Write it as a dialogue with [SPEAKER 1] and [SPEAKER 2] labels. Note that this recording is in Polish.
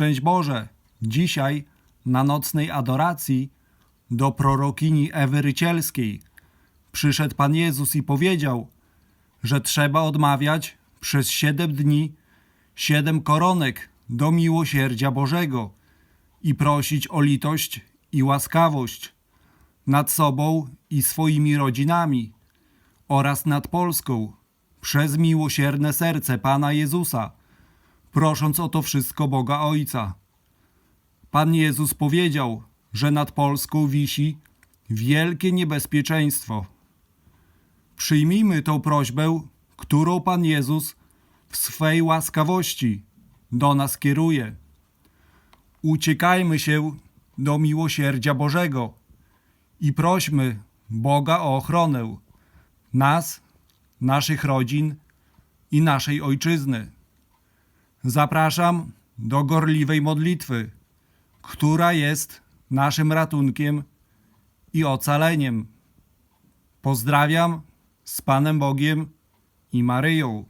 [SPEAKER 1] Szczęść Boże! Dzisiaj na nocnej adoracji do prorokini Ewy Rycielskiej przyszedł Pan Jezus i powiedział, że trzeba odmawiać przez siedem dni siedem koronek do miłosierdzia Bożego i prosić o litość i łaskawość nad sobą i swoimi rodzinami oraz nad Polską przez miłosierne serce Pana Jezusa, prosząc o to wszystko Boga Ojca. Pan Jezus powiedział, że nad Polską wisi wielkie niebezpieczeństwo. Przyjmijmy tą prośbę, którą Pan Jezus w swej łaskawości do nas kieruje. Uciekajmy się do miłosierdzia Bożego i prośmy Boga o ochronę nas, naszych rodzin i naszej ojczyzny. Zapraszam do gorliwej modlitwy, która jest naszym ratunkiem i ocaleniem. Pozdrawiam z Panem Bogiem i Maryją.